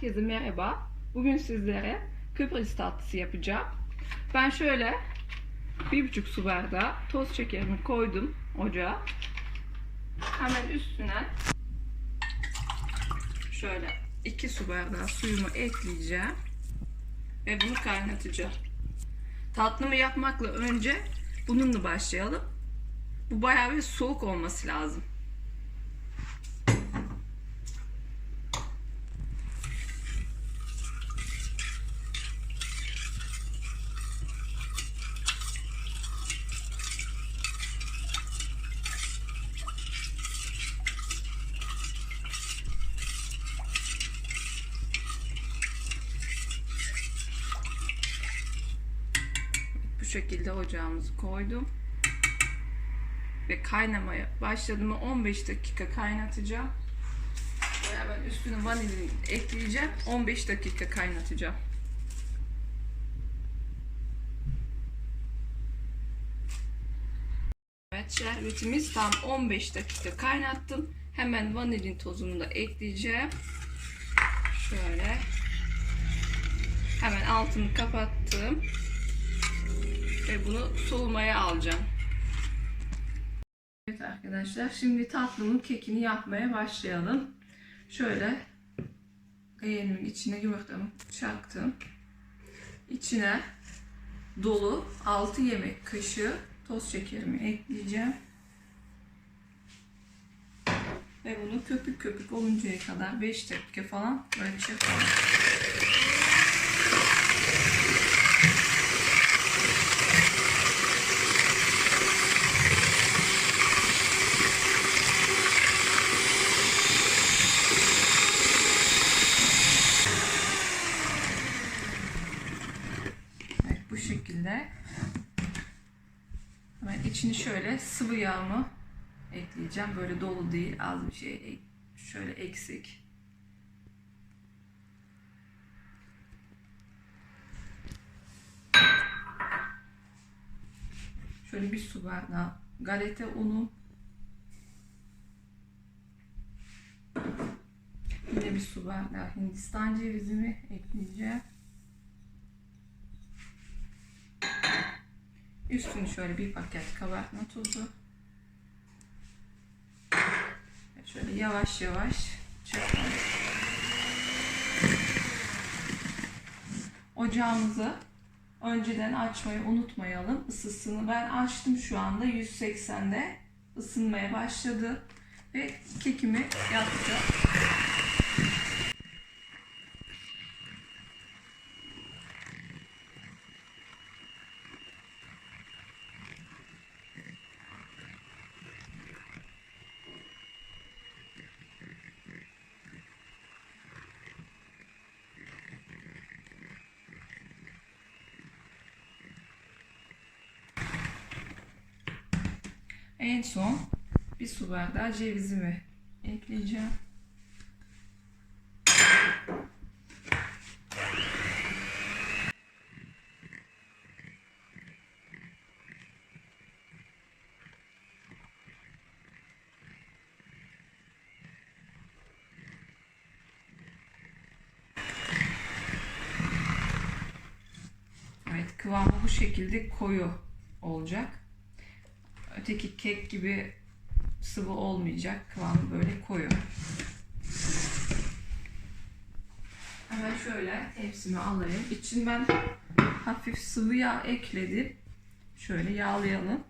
Herkese merhaba. Bugün sizlere Kıbrıs tatlısı yapacağım. Ben şöyle bir buçuk su bardağı toz şekerimi koydum ocağa. Hemen üstüne şöyle iki su bardağı suyumu ekleyeceğim ve bunu kaynatacağım. Tatlımı yapmakla önce bununla başlayalım. Bu bayağı bir soğuk olması lazım. Şekilde ocağımızı koydum. Ve kaynamaya başladı mı 15 dakika kaynatacağım. Ve hemen üstüne vanilin ekleyeceğim. 15 dakika kaynatacağım. Evet şerbetimiz tam 15 dakika kaynattım. Hemen vanilin tozunu da ekleyeceğim. Şöyle. Hemen altını kapattım ve bunu soğumaya alacağım. Evet arkadaşlar şimdi tatlımın kekini yapmaya başlayalım. Şöyle leğenimin içine yumurtamı çaktım. İçine dolu 6 yemek kaşığı toz şekerimi ekleyeceğim. Ve bunu köpük köpük oluncaya kadar 5 dakika falan böyle şey yapalım. Evet bu şekilde. İçini şöyle sıvı yağımı ekleyeceğim. Böyle dolu değil, az bir şey. Şöyle eksik. Şöyle bir su bardağı galeta unu. Yine bir su bardağı hindistan cevizimi ekleyeceğim. Üstünü şöyle bir paket kabartma tozu. Şöyle yavaş yavaş çırpalım. Ocağımızı önceden açmayı unutmayalım. Isısını ben açtım şu anda 180'de ısınmaya başladı ve kekimi yapacağım. En son bir su bardağı cevizimi ekleyeceğim. Evet kıvamı bu şekilde koyu olacak. Öteki kek gibi sıvı olmayacak. Kıvamı böyle koyu. Hemen şöyle tepsimi alayım. İçin ben hafif sıvı yağ ekledim. Şöyle yağlayalım.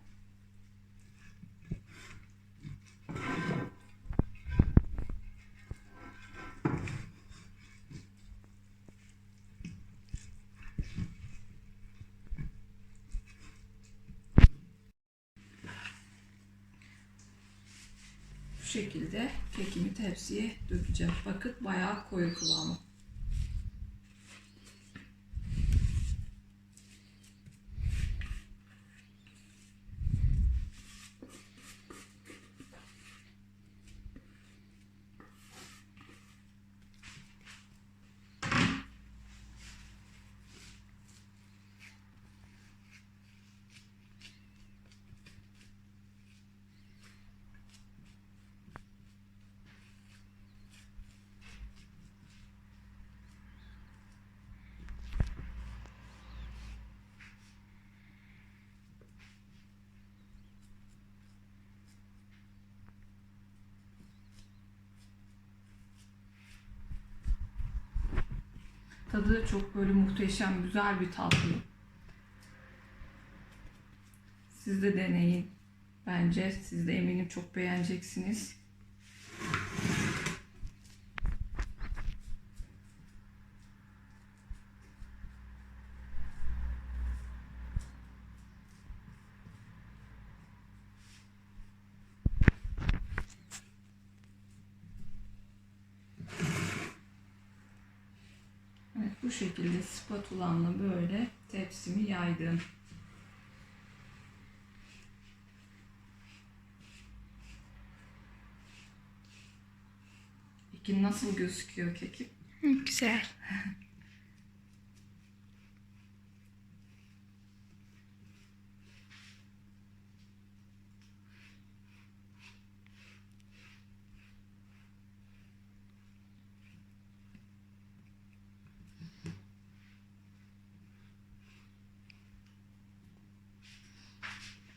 Bu şekilde kekimi tepsiye dökeceğim. Bakın bayağı koyu kıvamı. Tadı çok böyle muhteşem, güzel bir tatlı. Siz de deneyin. Bence siz de eminim çok beğeneceksiniz. Evet bu şekilde spatulamla böyle tepsimi yaydım. Peki nasıl gözüküyor kekim? Güzel.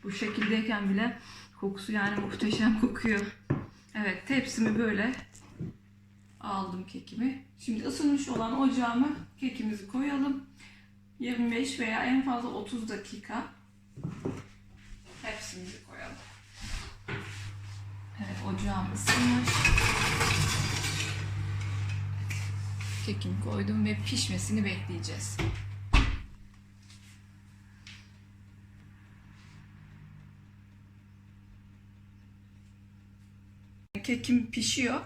Bu şekildeyken bile kokusu yani muhteşem kokuyor. Evet tepsimi böyle aldım kekimi. Şimdi ısınmış olan ocağıma kekimizi koyalım. 25 veya en fazla 30 dakika hepsimizi koyalım. Evet ocağım ısınmış. Kekimi koydum ve pişmesini bekleyeceğiz. Kekim pişiyor.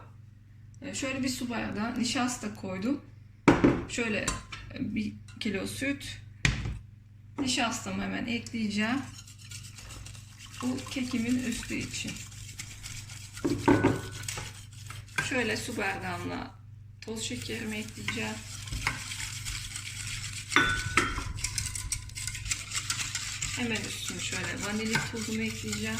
Ee, Şöyle bir su bardağı nişasta koydum. Şöyle e, bir kilo süt. Nişastamı hemen ekleyeceğim. Bu kekimin üstü için. Şöyle su bardağımla toz şekerimi ekleyeceğim. Hemen üstüne şöyle vanilya tozumu ekleyeceğim.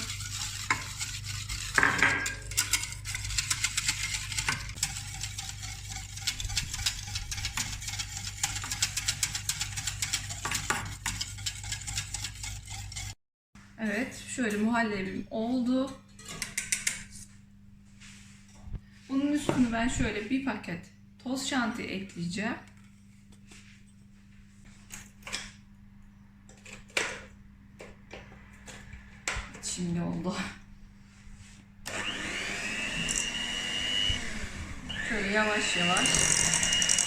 Evet, şöyle muhallebim oldu. Bunun üstüne ben şöyle bir paket toz şanti ekleyeceğim. Şimdi oldu. Şöyle yavaş yavaş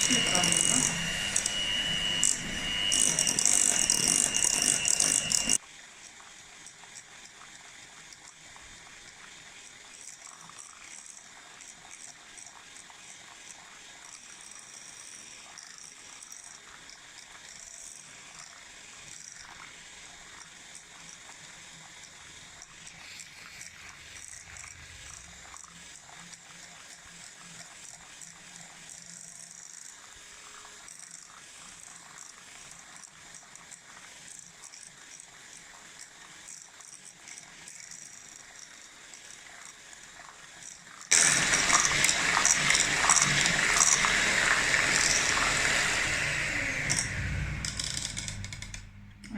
çırpalım bunu.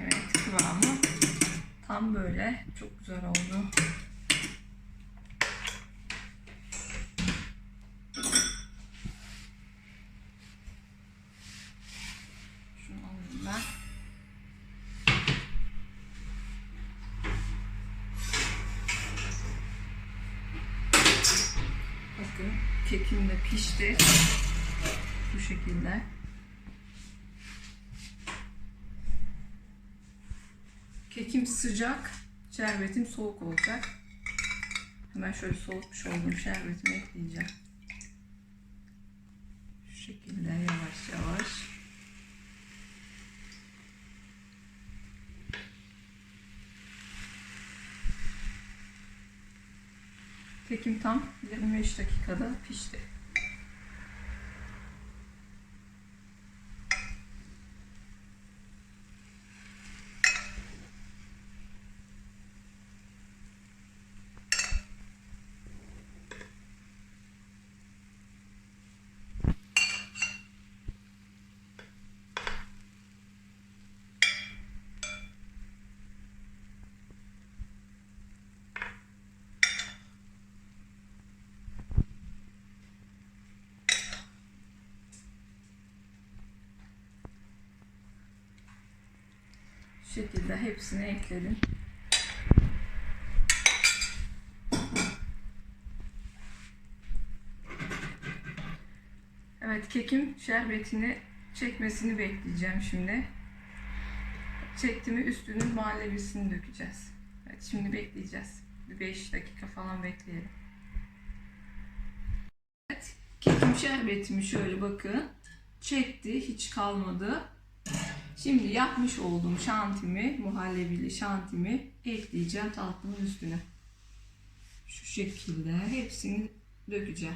Evet kıvamı tam böyle çok güzel oldu. Şunu alayım ben. Bakın kekim de pişti. Bu şekilde. Kekim sıcak, şerbetim soğuk olacak. Hemen şöyle soğutmuş olduğum şerbetimi ekleyeceğim. Şu şekilde yavaş yavaş. Kekim tam 25 dakikada pişti. Şekilde hepsini ekledim. Evet kekim şerbetini çekmesini bekleyeceğim şimdi. Çekti üstünün muhallebisini dökeceğiz. Evet şimdi bekleyeceğiz. Bir 5 dakika falan bekleyelim. Evet kekim şerbetimi şöyle bakın. Çekti hiç kalmadı. Şimdi yapmış olduğum şantimi, muhallebili şantimi ekleyeceğim tatlının üstüne. Şu şekilde hepsini dökeceğim.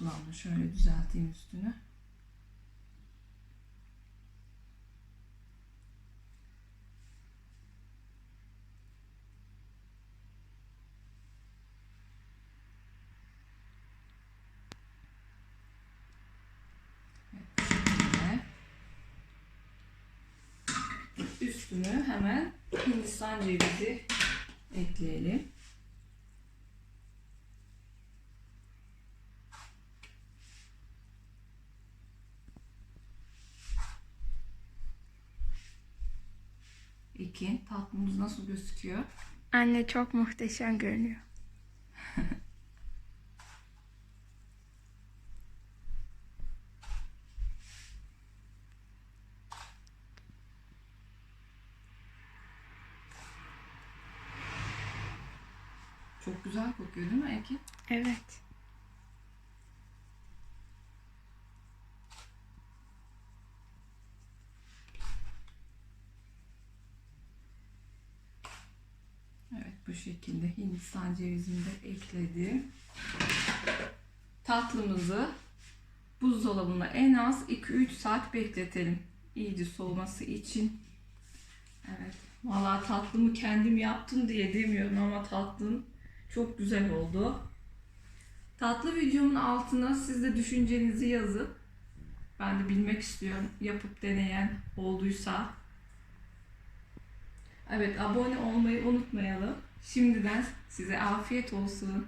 Spatulamla şöyle düzelteyim üstünü. Üstünü hemen Hindistan cevizi ekleyelim. İki, tatlımız nasıl gözüküyor? Anne çok muhteşem görünüyor. Çok güzel kokuyor değil mi Ekin? Evet. Evet bu şekilde Hindistan cevizini de ekledim. Tatlımızı buzdolabında en az 2-3 saat bekletelim. İyice soğuması için. Evet. Valla tatlımı kendim yaptım diye demiyorum ama tatlım çok güzel oldu. Tatlı videomun altına siz de düşüncenizi yazın. Ben de bilmek istiyorum. Yapıp deneyen olduysa. Evet abone olmayı unutmayalım. Şimdiden size afiyet olsun.